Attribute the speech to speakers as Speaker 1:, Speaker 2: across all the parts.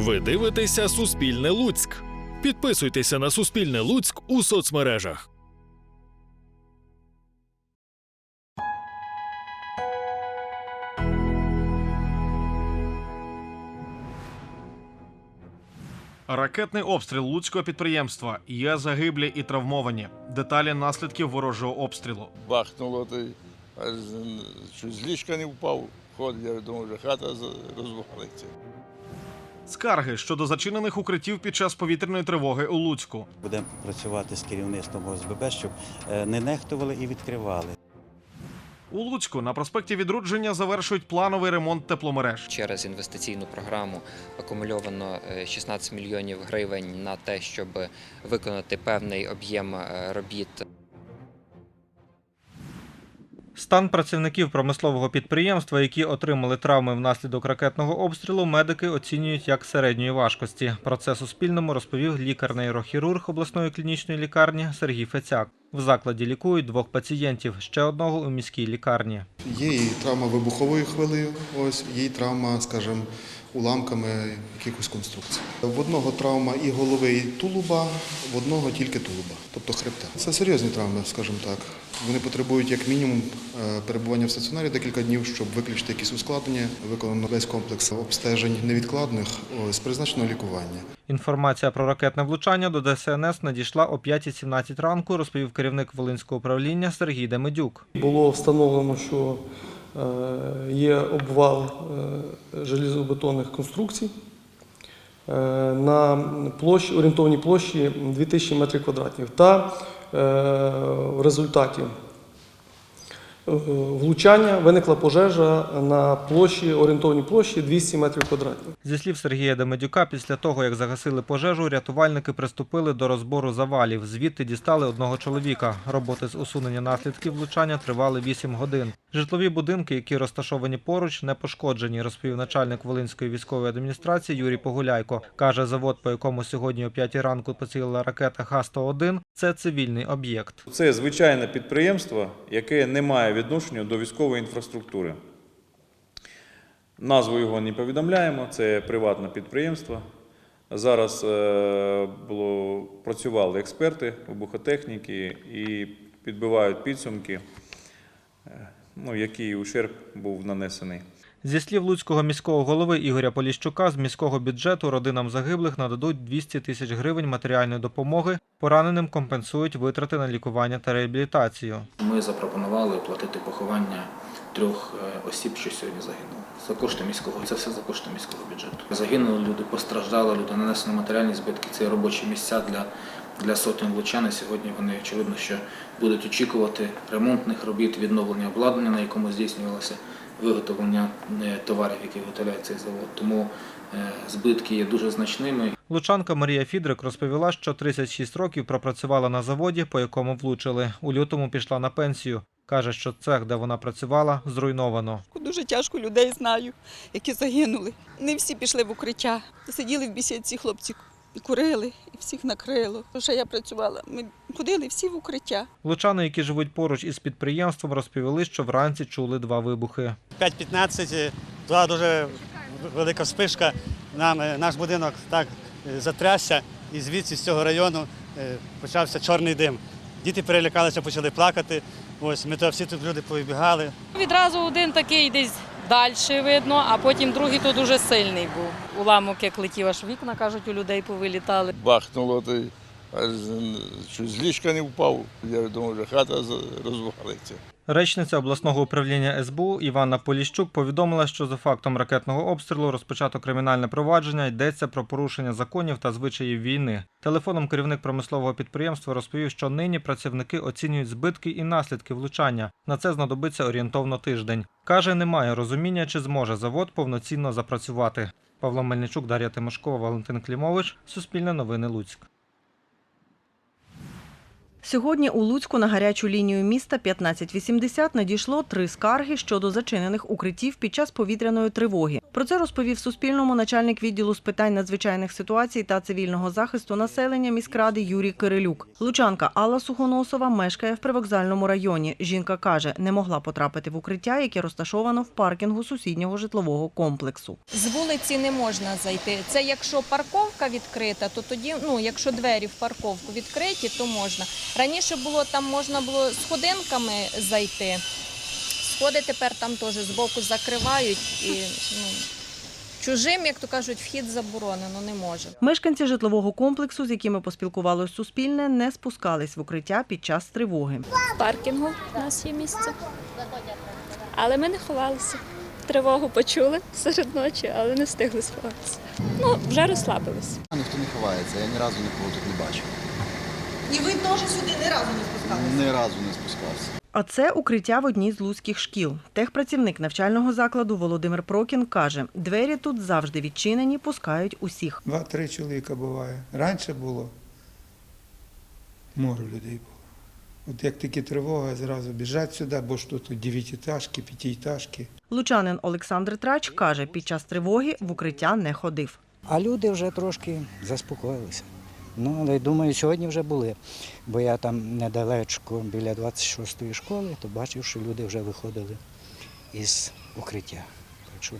Speaker 1: Ви дивитеся Суспільне Луцьк. Підписуйтеся на Суспільне Луцьк у соцмережах.
Speaker 2: Ракетний обстріл луцького підприємства. Є загиблі і травмовані. Деталі наслідків ворожого обстрілу.
Speaker 3: бахнуло, аж щось з ліжка не впав. Ходить, я думаю, вже хата розвалиться.
Speaker 2: Скарги щодо зачинених укриттів під час повітряної тривоги у Луцьку.
Speaker 4: Будемо працювати з керівництвом ОСББ, щоб е, не нехтували і відкривали.
Speaker 2: У Луцьку на проспекті Відродження завершують плановий ремонт тепломереж.
Speaker 5: Через інвестиційну програму акумульовано е, 16 мільйонів гривень на те, щоб виконати певний об'єм е, робіт
Speaker 6: Стан працівників промислового підприємства, які отримали травми внаслідок ракетного обстрілу, медики оцінюють як середньої важкості. Про це Суспільному розповів лікар-нейрохірург обласної клінічної лікарні Сергій Фецяк. В закладі лікують двох пацієнтів, ще одного у міській лікарні.
Speaker 7: Є і травма вибуховою хвилею, ось є і травма, скажімо, уламками якихось конструкцій. В одного травма і голови, і тулуба, в одного тільки тулуба, тобто хребта. Це серйозні травми, скажімо так. Вони потребують як мінімум е, перебування в стаціонарі декілька днів, щоб виключити якісь ускладнення. Виконано весь комплекс обстежень невідкладних ось, призначено лікування.
Speaker 6: Інформація про ракетне влучання до ДСНС надійшла о 5.17 ранку, розповів керівник Волинського управління Сергій Демедюк.
Speaker 8: Було встановлено, що є обвал желізобетонних конструкцій е, на площі, орієнтовній площі 2000 метрів квадратних. Та е, в результаті е, влучання виникла пожежа на площі, орієнтовній площі 200 метрів квадратних.
Speaker 6: Зі слів Сергія Демедюка, після того, як загасили пожежу, рятувальники приступили до розбору завалів. Звідти дістали одного чоловіка. Роботи з усунення наслідків влучання тривали 8 годин. Житлові будинки, які розташовані поруч, не пошкоджені, розповів начальник Волинської військової адміністрації Юрій Погуляйко. Каже, завод, по якому сьогодні о 5 ранку поцілила ракета Х-101, це цивільний об'єкт.
Speaker 9: Це звичайне підприємство, яке не має відношення до військової інфраструктури. Назву його не повідомляємо, це приватне підприємство. Зараз е, було, працювали експерти вибухотехніки і підбивають підсумки, е, ну, який ущерб був нанесений.
Speaker 6: Зі слів Луцького міського голови Ігоря Поліщука, з міського бюджету родинам загиблих нададуть 200 тисяч гривень матеріальної допомоги. Пораненим компенсують витрати на лікування та реабілітацію.
Speaker 10: Ми запропонували оплатити поховання трьох е, осіб, що сьогодні загинули. За кошти міського, це все за кошти міського бюджету. Загинули люди, постраждали люди, нанесено матеріальні збитки. Це робочі місця для, для сотень лучан. Сьогодні вони очевидно, що будуть очікувати ремонтних робіт, відновлення обладнання, на якому здійснювалося виготовлення е, товарів, які виготовляє цей завод. Тому е, збитки є дуже значними.
Speaker 6: Лучанка Марія Фідрик розповіла, що 36 років пропрацювала на заводі, по якому влучили. У лютому пішла на пенсію. Каже, що цех, де вона працювала, зруйновано.
Speaker 11: Дуже тяжко людей знаю, які загинули. Не всі пішли в укриття. Сиділи в бісідці, хлопці курили і всіх накрило. Ще я працювала. Ми ходили всі в укриття.
Speaker 6: Лучани, які живуть поруч із підприємством, розповіли, що вранці чули два вибухи.
Speaker 12: 5.15, була дуже велика вспишка. Нам е, наш будинок так е, затрясся, і звідси з цього району е, почався чорний дим. Діти перелякалися, почали плакати. Ось ми то всі тут люди повибігали.
Speaker 11: Відразу один такий десь далі видно, а потім другий то дуже сильний був. Уламок як летів, аж вікна, кажуть, у людей повилітали.
Speaker 3: Бахнуло, то аж щось з ліжка не впав. Я думаю, вже хата розвалиться.
Speaker 6: Речниця обласного управління СБУ Івана Поліщук повідомила, що за фактом ракетного обстрілу розпочато кримінальне провадження йдеться про порушення законів та звичаїв війни. Телефоном керівник промислового підприємства розповів, що нині працівники оцінюють збитки і наслідки влучання. На це знадобиться орієнтовно тиждень. Каже, немає розуміння, чи зможе завод повноцінно запрацювати. Павло Мельничук, Дар'я Тимошкова, Валентин Клімович. Суспільне новини Луцьк.
Speaker 13: Сьогодні у Луцьку на гарячу лінію міста 1580 надійшло три скарги щодо зачинених укриттів під час повітряної тривоги. Про це розповів Суспільному начальник відділу з питань надзвичайних ситуацій та цивільного захисту населення міськради Юрій Кирилюк. Лучанка Алла Сухоносова мешкає в привокзальному районі. Жінка каже, не могла потрапити в укриття, яке розташовано в паркінгу сусіднього житлового комплексу.
Speaker 14: З вулиці не можна зайти. Це якщо парковка відкрита, то тоді, ну якщо двері в парковку відкриті, то можна. Раніше було там можна було сходинками зайти. Сходи тепер там теж збоку закривають і ну, чужим, як то кажуть, вхід заборонено, не може.
Speaker 13: Мешканці житлового комплексу, з якими поспілкувалось Суспільне, не спускались в укриття під час тривоги.
Speaker 15: В паркінгу у нас є місце. Але ми не ховалися. Тривогу почули серед ночі, але не встигли сховатися. Ну, вже розслабилися.
Speaker 16: Ніхто не ховається, я ні разу нікого тут не бачив.
Speaker 13: І ви теж сюди не разу не спускалися?
Speaker 16: Ні разу не спускався.
Speaker 13: А це укриття в одній з луцьких шкіл. Техпрацівник навчального закладу Володимир Прокін каже, двері тут завжди відчинені, пускають усіх.
Speaker 17: Два-три чоловіка буває. Раніше було море людей було. От як тільки тривога, зразу біжать сюди, бо ж тут дев'ятиэтажки, п'ятиэтажки.
Speaker 13: Лучанин Олександр Трач каже, під час тривоги в укриття не ходив.
Speaker 18: А люди вже трошки заспокоїлися. Ну, але думаю, сьогодні вже були. Бо я там недалечко біля 26-ї школи, то бачив, що люди вже виходили із укриття. Так що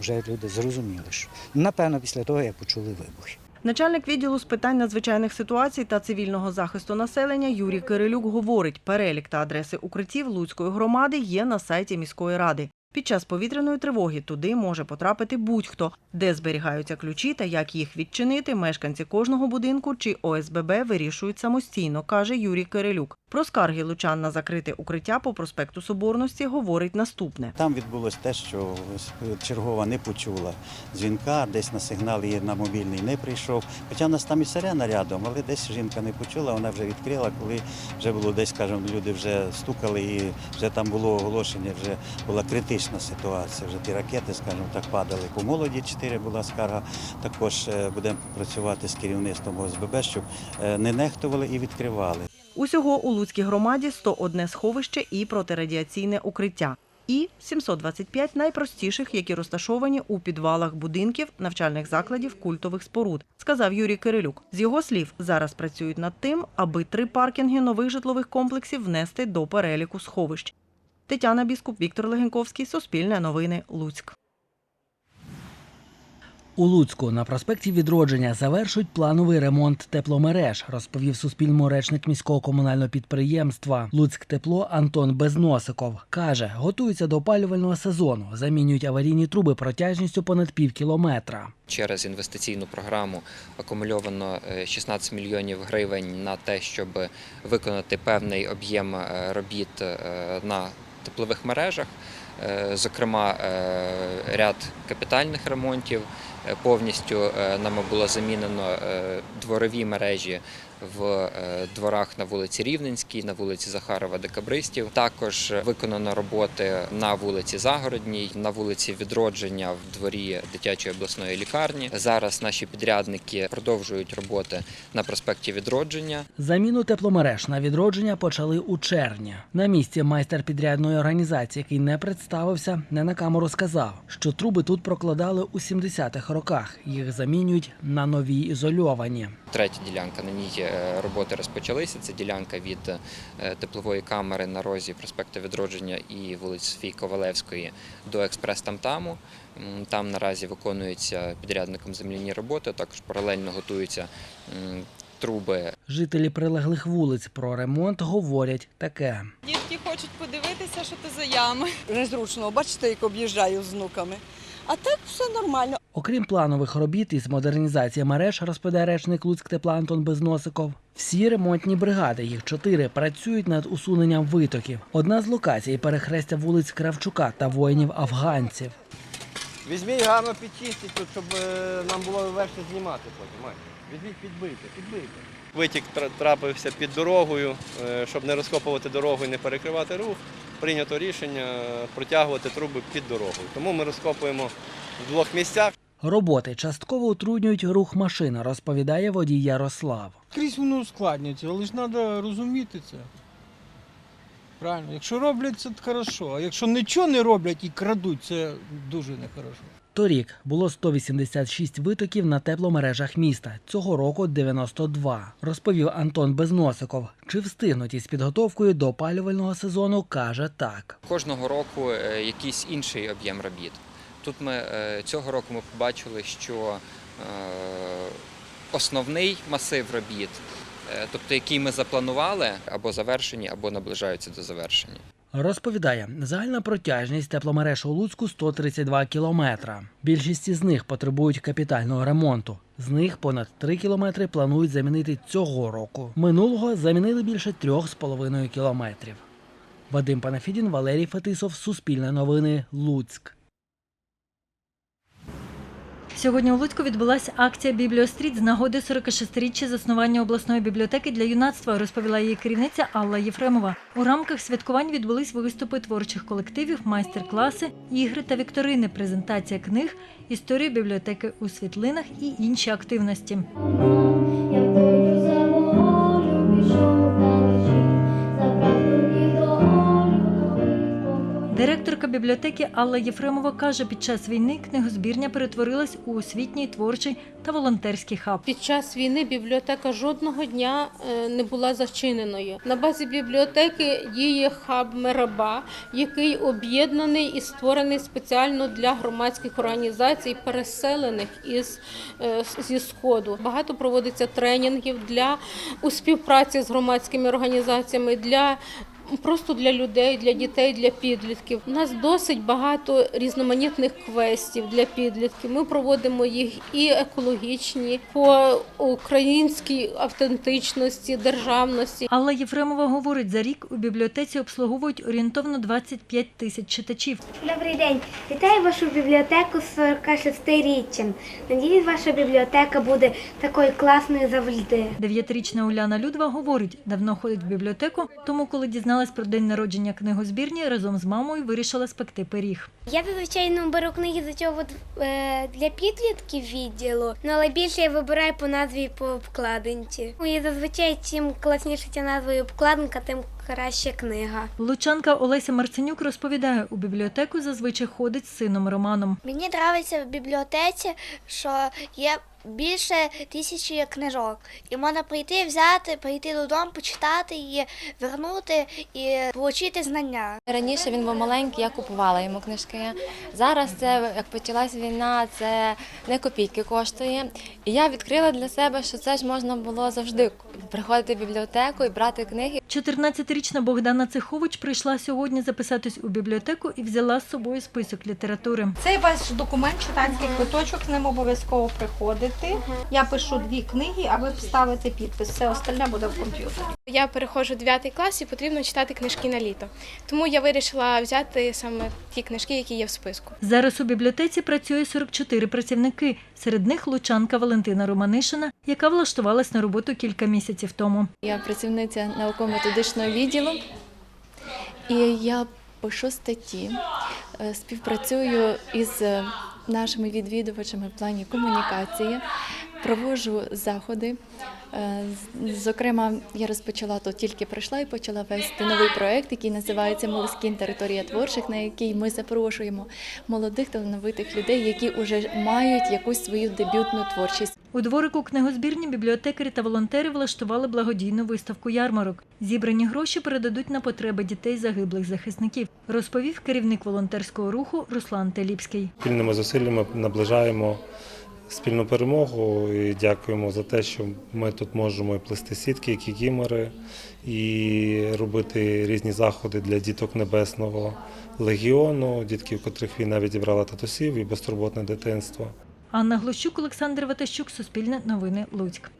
Speaker 18: вже люди зрозуміли, що напевно після того, як почули вибухи.
Speaker 13: Начальник відділу з питань надзвичайних ситуацій та цивільного захисту населення Юрій Кирилюк говорить, перелік та адреси укриттів Луцької громади є на сайті міської ради. Під час повітряної тривоги туди може потрапити будь-хто, де зберігаються ключі та як їх відчинити, мешканці кожного будинку чи ОСББ вирішують самостійно, каже Юрій Кирилюк. Про скарги лучан на закрите укриття по проспекту Соборності говорить наступне.
Speaker 4: Там відбулось те, що чергова не почула дзвінка, десь на сигнал її на мобільний не прийшов. Хоча в нас там і сирена рядом, але десь жінка не почула, вона вже відкрила, коли вже було десь, скажімо, люди вже стукали і вже там було оголошення, вже була критична ситуація. Вже ті ракети, скажімо так, падали. По молоді 4 була скарга. Також е, будемо працювати з керівництвом ОСББ, щоб е, не нехтували і відкривали.
Speaker 13: Усього у Луцькій громаді 101 сховище і протирадіаційне укриття. І 725 найпростіших, які розташовані у підвалах будинків, навчальних закладів, культових споруд, сказав Юрій Кирилюк. З його слів, зараз працюють над тим, аби три паркінги нових житлових комплексів внести до переліку сховищ. Тетяна Біскуп, Віктор Легенковський, Суспільне новини, Луцьк.
Speaker 19: У Луцьку на проспекті Відродження завершують плановий ремонт тепломереж, розповів Суспільному речник міського комунального підприємства Луцьк Тепло Антон Безносиков. Каже, готуються до опалювального сезону, замінюють аварійні труби протяжністю понад пів кілометра.
Speaker 5: Через інвестиційну програму акумульовано е, 16 мільйонів гривень на те, щоб виконати певний об'єм е, робіт е, на теплових мережах, Е, зокрема е, ряд капітальних ремонтів. Е, Повністю е, нами було замінено е, дворові мережі в дворах на вулиці Рівненській, на вулиці Захарова Декабристів. Також виконано роботи на вулиці Загородній, на вулиці Відродження в дворі дитячої обласної лікарні. Зараз наші підрядники продовжують роботи на проспекті Відродження.
Speaker 19: Заміну тепломереж на відродження почали у червні. На місці майстер підрядної організації, який не представився, не на камеру сказав, що труби тут прокладали у 70-х роках. Їх замінюють на нові ізольовані.
Speaker 5: Третя ділянка на ній е, роботи розпочалися. Це ділянка від е, теплової камери на розі проспекту Відродження і вулиці Софії Ковалевської до експрес-тамтаму. Там наразі виконуються підрядником земляні роботи. Також паралельно готуються труби
Speaker 19: Жителі прилеглих вулиць про ремонт говорять таке.
Speaker 11: Дітки хочуть подивитися, що це за ями. Незручно, бачите, як об'їжджаю з внуками. А так все нормально.
Speaker 19: Окрім планових робіт із модернізації мереж, розповідає речник Луцьк Тепла Антон Безносиков. Всі ремонтні бригади, їх чотири, працюють над усуненням витоків. Одна з локацій перехрестя вулиць Кравчука та воїнів-афганців.
Speaker 20: Візьміть гарно підчистіть тут, щоб е, нам було легше знімати потім. Візьміть підбийте, підбийте. Витік трапився під дорогою, е, щоб не розкопувати дорогу і не перекривати рух. Прийнято рішення е, протягувати труби під дорогою. Тому ми розкопуємо в двох місцях.
Speaker 19: Роботи частково утруднюють рух машин, розповідає водій Ярослав.
Speaker 21: Крізь воно ускладнюється, але ж треба розуміти це. Правильно, якщо роблять, це хорошо. А якщо нічого не роблять і крадуть, це дуже нехорошо.
Speaker 19: Торік було 186 витоків на тепломережах міста. Цього року 92, розповів Антон Безносиков. Чи встигнуть із підготовкою до опалювального сезону, каже так.
Speaker 5: Кожного року е, якийсь інший об'єм робіт. Тут ми е, цього року ми побачили, що е, основний масив робіт, е, тобто який ми запланували, або завершені, або наближаються до завершення.
Speaker 19: Розповідає, загальна протяжність тепломереж у Луцьку 132 кілометра. Більшість із них потребують капітального ремонту. З них понад 3 кілометри планують замінити цього року. Минулого замінили більше 3,5 кілометрів. Вадим Панафідін, Валерій Фетисов, Суспільне новини, Луцьк.
Speaker 22: Сьогодні у Луцьку відбулася акція Бібліостріт з нагоди 46-річчя заснування обласної бібліотеки для юнацтва, розповіла її керівниця Алла Єфремова. У рамках святкувань відбулись виступи творчих колективів, майстер-класи, ігри та вікторини, презентація книг, історія бібліотеки у світлинах і інші активності. Директорка бібліотеки Алла Єфремова каже, під час війни книгозбірня перетворилась у освітній, творчий та волонтерський хаб.
Speaker 23: Під час війни бібліотека жодного дня е, не була зачиненою. На базі бібліотеки діє хаб Мераба, який об'єднаний і створений спеціально для громадських організацій, переселених із е, зі сходу. Багато проводиться тренінгів для у співпраці з громадськими організаціями для. Просто для людей, для дітей, для підлітків. У нас досить багато різноманітних квестів для підлітків. Ми проводимо їх і екологічні по українській автентичності, державності.
Speaker 22: Алла Єфремова говорить, за рік у бібліотеці обслуговують орієнтовно 25 тисяч читачів.
Speaker 24: Добрий день, вітаю вашу бібліотеку з 46-річчям. Надіюсь, ваша бібліотека буде такою класною завжди.
Speaker 22: Дев'ятирічна Уляна Людва говорить, давно ходить в бібліотеку, тому коли дізналась про день народження книгозбірні, разом з мамою вирішила спекти пиріг.
Speaker 24: Я зазвичай беру книги з цього е, для підлітків відділу, ну але більше я вибираю по назві по обкладинці. Ну, І зазвичай чим класніше ця назва і обкладинка, тим краща книга.
Speaker 22: Лучанка Олеся Марценюк розповідає, у бібліотеку зазвичай ходить з сином Романом.
Speaker 24: Мені подобається в бібліотеці, що є більше тисячі книжок. І можна прийти, взяти, прийти додому, почитати її, вернути і отримати знання.
Speaker 25: Раніше він був маленький, я купувала йому книжки. Зараз це як почалась війна, це не копійки коштує. І я відкрила для себе, що це ж можна було завжди приходити в бібліотеку і брати книги.
Speaker 22: 14-річна Богдана Цехович прийшла сьогодні записатись у бібліотеку і взяла з собою список літератури.
Speaker 26: Цей ваш документ, читацький квиточок, з ним обов'язково приходити. Я пишу дві книги, а ви ставите підпис. Все остальне буде в комп'ютері.
Speaker 27: Я переходжу 9 клас і потрібно читати книжки на літо. Тому я вирішила взяти саме ті книжки, які є в списку.
Speaker 22: Зараз у бібліотеці працює 44 працівники. Серед них лучанка Валентина Романишина, яка влаштувалась на роботу кілька місяців тому.
Speaker 25: Я працівниця науково-методичного відділу, і я пишу статті, е, співпрацюю із е, нашими відвідувачами в плані комунікації, проводжу заходи. Е, Зокрема, я розпочала тут тільки прийшла і почала вести новий проект, який називається Молоскін територія творчих, на який ми запрошуємо молодих талановитих людей, які вже мають якусь свою дебютну творчість.
Speaker 22: У дворику книгозбірні бібліотекарі та волонтери влаштували благодійну виставку ярмарок. Зібрані гроші передадуть на потреби дітей загиблих захисників, розповів керівник волонтерського руху Руслан Теліпський.
Speaker 28: Спільними зусиллями наближаємо спільну перемогу і дякуємо за те, що ми тут можемо і плести сітки, і кікімори, і робити різні заходи для діток Небесного легіону, дітків, котрих війна відібрала татусів і безтурботне дитинство.
Speaker 22: Анна Глущук, Олександр Ватащук, Суспільне новини Луцьк.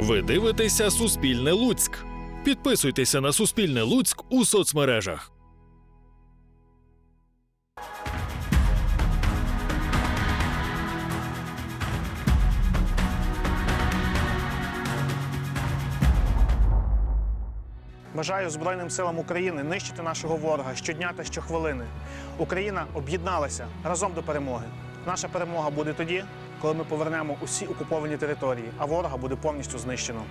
Speaker 29: Ви дивитеся Суспільне Луцьк. Підписуйтеся на Суспільне Луцьк у соцмережах.
Speaker 30: Бажаю Збройним силам України нищити нашого ворога щодня та щохвилини. Україна об'єдналася разом до перемоги. Наша перемога буде тоді, коли ми повернемо усі окуповані території, а ворога буде повністю знищено.